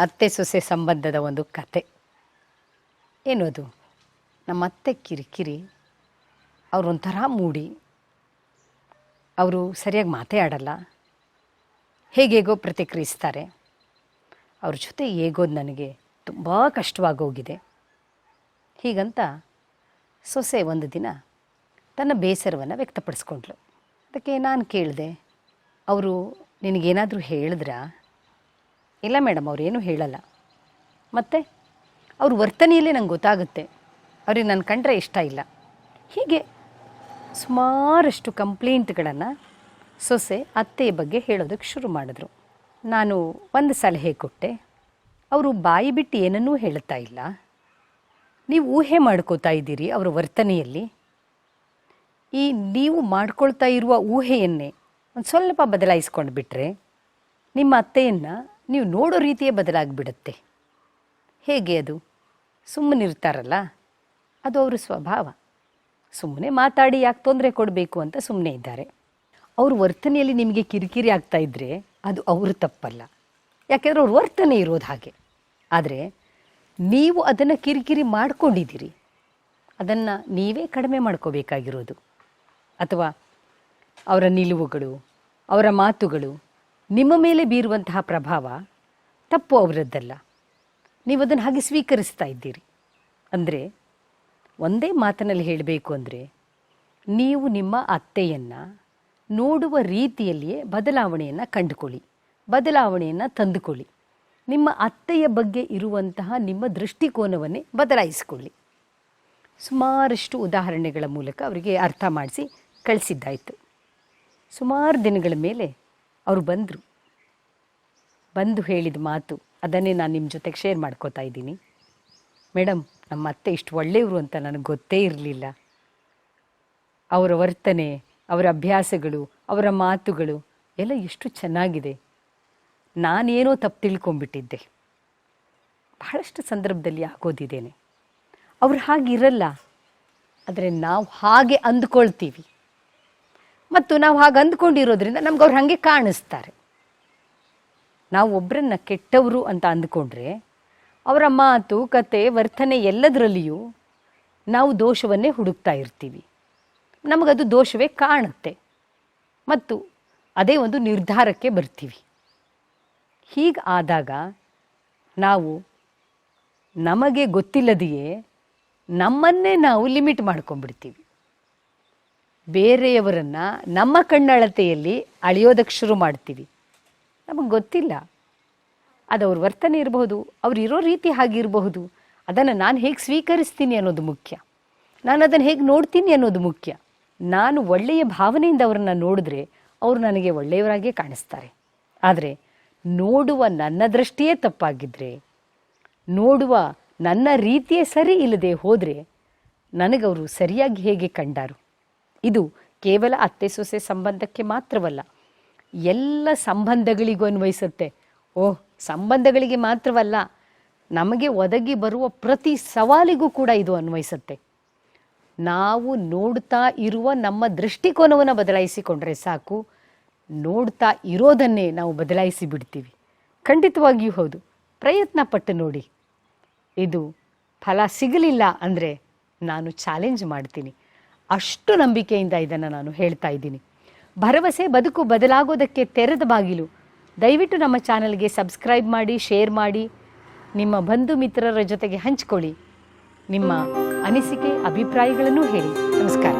ಅತ್ತೆ ಸೊಸೆ ಸಂಬಂಧದ ಒಂದು ಕತೆ. ಏನು ಅದು ನಮ್ಮ ಅತ್ತೆ ಕಿರಿಕಿರಿ ಅವರೊಂಥರ ಮೂಡಿ. ಅವರು ಸರಿಯಾಗಿ ಮಾತೇ ಆಡಲ್ಲ ಹೇಗೇಗೋ ಪ್ರತಿಕ್ರಿಯಿಸ್ತಾರೆ. ಅವ್ರ ಜೊತೆ ಹೇಗೋದು ನನಗೆ ತುಂಬ ಕಷ್ಟವಾಗೋಗಿದೆ ಹೀಗಂತ ಸೊಸೆ ಒಂದು ದಿನ ತನ್ನ ಬೇಸರವನ್ನು ವ್ಯಕ್ತಪಡಿಸ್ಕೊಂಡ್ಳು. ಅದಕ್ಕೆ ನಾನು ಕೇಳಿದೆ, ಅವರು ನಿನಗೇನಾದರೂ ಹೇಳಿದ್ರಾ? ಇಲ್ಲ ಮೇಡಮ್ ಅವರೇನು ಹೇಳಲ್ಲ. ಮತ್ತು ಅವ್ರ ವರ್ತನೆಯಲ್ಲಿ ನಂಗೆ ಗೊತ್ತಾಗುತ್ತೆ. ಅವ್ರಿಗೆ ನನ್ನ ಕಂಡ್ರೆ ಇಷ್ಟ ಇಲ್ಲ. ಹೀಗೆ ಸುಮಾರಷ್ಟು ಕಂಪ್ಲೇಂಟ್ಗಳನ್ನು ಸೊಸೆ ಅತ್ತೆಯ ಬಗ್ಗೆ ಹೇಳೋದಕ್ಕೆ ಶುರು ಮಾಡಿದ್ರು. ನಾನು ಒಂದು ಸಲಹೆ ಕೊಟ್ಟೆ. ಅವರು ಬಾಯಿ ಬಿಟ್ಟು ಏನನ್ನೂ ಹೇಳ್ತಾ ಇಲ್ಲ. ನೀವು ಊಹೆ ಮಾಡ್ಕೋತಾ ಇದ್ದೀರಿ ಅವರ ವರ್ತನೆಯಲ್ಲಿ. ಈ ನೀವು ಮಾಡ್ಕೊಳ್ತಾ ಇರುವ ಊಹೆಯನ್ನೇ ಒಂದು ಸ್ವಲ್ಪ ಬದಲಾಯಿಸ್ಕೊಂಡು ಬಿಟ್ಟರೆ ನಿಮ್ಮ ಅತ್ತೆಯನ್ನು ನೀವು ನೋಡೋ ರೀತಿಯೇ ಬದಲಾಗಿಬಿಡುತ್ತೆ. ಹೇಗೆ ಅದು? ಸುಮ್ಮನಿರ್ತಾರಲ್ಲ ಅದು ಅವರ ಸ್ವಭಾವ. ಸುಮ್ಮನೆ ಮಾತಾಡಿ ಯಾಕೆ ತೊಂದರೆ ಕೊಡಬೇಕು ಅಂತ ಸುಮ್ಮನೆ ಇದ್ದಾರೆ. ಅವ್ರ ವರ್ತನೆಯಲ್ಲಿ ನಿಮಗೆ ಕಿರಿಕಿರಿ ಆಗ್ತಾ ಇದ್ದರೆ ಅದು ಅವ್ರ ತಪ್ಪಲ್ಲ. ಯಾಕೆಂದರೆ ಅವ್ರ ವರ್ತನೆ ಇರೋದು ಹಾಗೆ. ಆದರೆ ನೀವು ಅದನ್ನು ಕಿರಿಕಿರಿ ಮಾಡ್ಕೊಂಡಿದ್ದೀರಿ. ಅದನ್ನು ನೀವೇ ಕಡಿಮೆ ಮಾಡ್ಕೋಬೇಕಾಗಿರೋದು. ಅಥವಾ ಅವರ ನಿಲುವುಗಳು, ಅವರ ಮಾತುಗಳು, ನಿಮ್ಮ ಮೇಲೆ ಬೀರುವಂತಹ ಪ್ರಭಾವ ತಪ್ಪು ಅವರದ್ದಲ್ಲ. ನೀವು ಅದನ್ನು ಹಾಗೆ ಸ್ವೀಕರಿಸ್ತಾ ಇದ್ದೀರಿ. ಅಂದರೆ ಒಂದೇ ಮಾತಿನಲ್ಲಿ ಹೇಳಬೇಕು ಅಂದರೆ ನೀವು ನಿಮ್ಮ ಅತ್ತೆಯನ್ನು ನೋಡುವ ರೀತಿಯಲ್ಲಿಯೇ ಬದಲಾವಣೆಯನ್ನು ಕಂಡುಕೊಳ್ಳಿ. ಬದಲಾವಣೆಯನ್ನು ತಂದುಕೊಳ್ಳಿ. ನಿಮ್ಮ ಅತ್ತೆಯ ಬಗ್ಗೆ ಇರುವಂತಹ ನಿಮ್ಮ ದೃಷ್ಟಿಕೋನವನ್ನೇ ಬದಲಾಯಿಸಿಕೊಳ್ಳಿ. ಸುಮಾರಷ್ಟು ಉದಾಹರಣೆಗಳ ಮೂಲಕ ಅವರಿಗೆ ಅರ್ಥ ಮಾಡಿಸಿ ಕಳಿಸಿದ್ದಾಯಿತು. ಸುಮಾರು ದಿನಗಳ ಮೇಲೆ ಅವರು ಬಂದರು. ಬಂದು ಹೇಳಿದ ಮಾತು, ಅದನ್ನೇ ನಾನು ನಿಮ್ಮ ಜೊತೆಗೆ ಶೇರ್ ಮಾಡ್ಕೋತಾ ಇದ್ದೀನಿ. ಮೇಡಮ್ ನಮ್ಮ ಅತ್ತೆ ಇಷ್ಟು ಒಳ್ಳೆಯವರು ಅಂತ ನನಗೆ ಗೊತ್ತೇ ಇರಲಿಲ್ಲ. ಅವರ ವರ್ತನೆ, ಅವರ ಅಭ್ಯಾಸಗಳು, ಅವರ ಮಾತುಗಳು ಎಲ್ಲ ಎಷ್ಟು ಚೆನ್ನಾಗಿದೆ. ನಾನೇನೋ ತಪ್ಪು ತಿಳ್ಕೊಂಬಿಟ್ಟಿದ್ದೆ ಬಹಳಷ್ಟು ಸಂದರ್ಭದಲ್ಲಿ ಆಗೋದಿದ್ದೇನೆ ಅವ್ರು ಹಾಗಿರಲ್ಲ, ಆದರೆ ನಾವು ಹಾಗೆ ಅಂದ್ಕೊಳ್ತೀವಿ. ಮತ್ತು ನಾವು ಹಾಗೆ ಅಂದ್ಕೊಂಡಿರೋದ್ರಿಂದ ನಮ್ಗೆ ಅವ್ರು ಹಾಗೆ ಕಾಣಿಸ್ತಾರೆ. ನಾವು ಒಬ್ಬರನ್ನ ಕೆಟ್ಟವರು ಅಂತ ಅಂದ್ಕೊಂಡ್ರೆ ಅವರ ಮಾತು, ಕತೆ, ವರ್ತನೆ ಎಲ್ಲದರಲ್ಲಿಯೂ ನಾವು ದೋಷವನ್ನೇ ಹುಡುಕ್ತಾ ಇರ್ತೀವಿ. ನಮಗದು ದೋಷವೇ ಕಾಣುತ್ತೆ. ಮತ್ತು ಅದೇ ಒಂದು ನಿರ್ಧಾರಕ್ಕೆ ಬರ್ತೀವಿ. ಹೀಗೆ ಆದಾಗ ನಾವು ನಮಗೆ ಗೊತ್ತಿಲ್ಲದೆಯೇ ನಮ್ಮನ್ನೇ ನಾವು ಲಿಮಿಟ್ ಮಾಡ್ಕೊಂಡ್ಬಿಡ್ತೀವಿ. ಬೇರೆಯವರನ್ನು ನಮ್ಮ ಕಣ್ಣಳತೆಯಲ್ಲಿ ಅಳೆಯೋದಕ್ಕೆ ಶುರು ಮಾಡ್ತೀವಿ. ನಮಗೆ ಗೊತ್ತಿಲ್ಲ. ಅದು ಅವ್ರ ವರ್ತನೆ ಇರಬಹುದು, ಅವ್ರು ಇರೋ ರೀತಿ ಹಾಗಿರಬಹುದು ಅದನ್ನು ನಾನು ಹೇಗೆ ಸ್ವೀಕರಿಸ್ತೀನಿ ಅನ್ನೋದು ಮುಖ್ಯ. ನಾನು ಅದನ್ನು ಹೇಗೆ ನೋಡ್ತೀನಿ ಅನ್ನೋದು ಮುಖ್ಯ. ನಾನು ಒಳ್ಳೆಯ ಭಾವನೆಯಿಂದ ಅವರನ್ನು ನೋಡಿದ್ರೆ ಅವರು ನನಗೆ ಒಳ್ಳೆಯವರಾಗಿಯೇ ಕಾಣಿಸ್ತಾರೆ. ಆದರೆ ನೋಡುವ ನನ್ನ ದೃಷ್ಟಿಯೇ ತಪ್ಪಾಗಿದ್ದರೆ ನೋಡುವ ನನ್ನ ರೀತಿಯೇ ಸರಿ ಇಲ್ಲದೆ ಹೋದರೆ ನನಗವರು ಸರಿಯಾಗಿ ಹೇಗೆ ಕಂಡಾರು? ಇದು ಕೇವಲ ಅತ್ತೆ ಸೊಸೆ ಸಂಬಂಧಕ್ಕೆ ಮಾತ್ರವಲ್ಲ. ಎಲ್ಲ ಸಂಬಂಧಗಳಿಗೂ ಅನ್ವಯಿಸುತ್ತೆ. ಓಹ್, ಸಂಬಂಧಗಳಿಗೆ ಮಾತ್ರವಲ್ಲ, ನಮಗೆ ಒದಗಿ ಬರುವ ಪ್ರತಿ ಸವಾಲಿಗೂ ಕೂಡ ಇದು ಅನ್ವಯಿಸುತ್ತೆ. ನಾವು ನೋಡ್ತಾ ಇರುವ ನಮ್ಮ ದೃಷ್ಟಿಕೋನವನ್ನು ಬದಲಾಯಿಸಿಕೊಂಡ್ರೆ ಸಾಕು, ನೋಡ್ತಾ ಇರೋದನ್ನೇ ನಾವು ಬದಲಾಯಿಸಿ ಬಿಡ್ತೀವಿ. ಖಂಡಿತವಾಗಿಯೂ ಹೌದು. ಪ್ರಯತ್ನ ಪಟ್ಟು ನೋಡಿ. ಇದು ಫಲ ಸಿಗಲಿಲ್ಲ ಅಂದರೆ ನಾನು ಚಾಲೆಂಜ್ ಮಾಡ್ತೀನಿ. ಅಷ್ಟು ನಂಬಿಕೆಯಿಂದ ಇದನ್ನು ನಾನು ಹೇಳ್ತಾ ಇದ್ದೀನಿ. ಭರವಸೆ, ಬದುಕು ಬದಲಾಗೋದಕ್ಕೆ ತೆರೆದ ಬಾಗಿಲು. ದಯವಿಟ್ಟು ನಮ್ಮ ಚಾನಲ್ಗೆ ಸಬ್ಸ್ಕ್ರೈಬ್ ಮಾಡಿ, ಶೇರ್ ಮಾಡಿ. ನಿಮ್ಮ ಬಂಧು ಮಿತ್ರರ ಜೊತೆಗೆ ಹಂಚಿಕೊಳ್ಳಿ. ನಿಮ್ಮ ಅನಿಸಿಕೆ, ಅಭಿಪ್ರಾಯಗಳನ್ನು ಹೇಳಿ. ನಮಸ್ಕಾರ.